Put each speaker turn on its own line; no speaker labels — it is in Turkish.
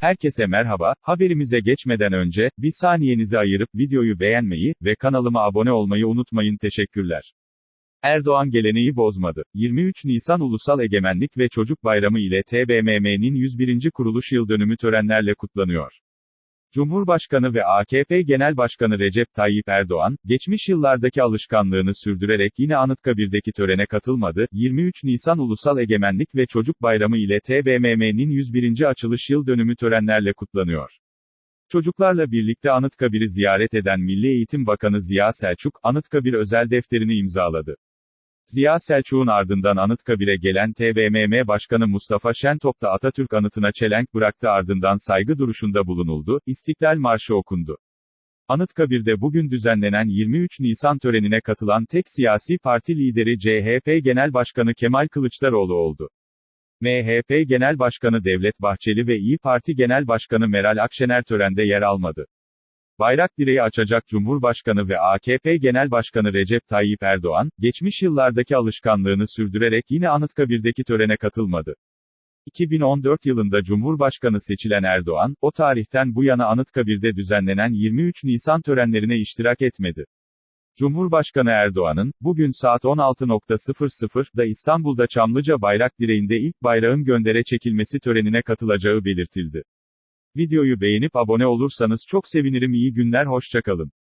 Herkese merhaba, haberimize geçmeden önce, bir saniyenizi ayırıp videoyu beğenmeyi ve kanalıma abone olmayı unutmayın teşekkürler. Erdoğan geleneği bozmadı. 23 Nisan Ulusal Egemenlik ve Çocuk Bayramı ile TBMM'nin 101. kuruluş yıl dönümü törenlerle kutlanıyor. Cumhurbaşkanı ve AKP Genel Başkanı Recep Tayyip Erdoğan, geçmiş yıllardaki alışkanlığını sürdürerek yine Anıtkabir'deki törene katılmadı. 23 Nisan Ulusal Egemenlik ve Çocuk Bayramı ile TBMM'nin 101. açılış yıl dönümü törenlerle kutlanıyor. Çocuklarla birlikte Anıtkabir'i ziyaret eden Milli Eğitim Bakanı Ziya Selçuk, Anıtkabir özel defterini imzaladı. Ziya Selçuk'un ardından Anıtkabir'e gelen TBMM Başkanı Mustafa Şentop da Atatürk anıtına çelenk bıraktı ardından saygı duruşunda bulunuldu, İstiklal Marşı okundu. Anıtkabir'de bugün düzenlenen 23 Nisan törenine katılan tek siyasi parti lideri CHP Genel Başkanı Kemal Kılıçdaroğlu oldu. MHP Genel Başkanı Devlet Bahçeli ve İyi Parti Genel Başkanı Meral Akşener törende yer almadı. Bayrak direği açacak Cumhurbaşkanı ve AKP Genel Başkanı Recep Tayyip Erdoğan, geçmiş yıllardaki alışkanlığını sürdürerek yine Anıtkabir'deki törene katılmadı. 2014 yılında Cumhurbaşkanı seçilen Erdoğan, o tarihten bu yana Anıtkabir'de düzenlenen 23 Nisan törenlerine iştirak etmedi. Cumhurbaşkanı Erdoğan'ın, bugün saat 16.00'da İstanbul'da Çamlıca Bayrak Direği'nde ilk bayrağın göndere çekilmesi törenine katılacağı belirtildi. Videoyu beğenip abone olursanız çok sevinirim iyi günler hoşçakalın.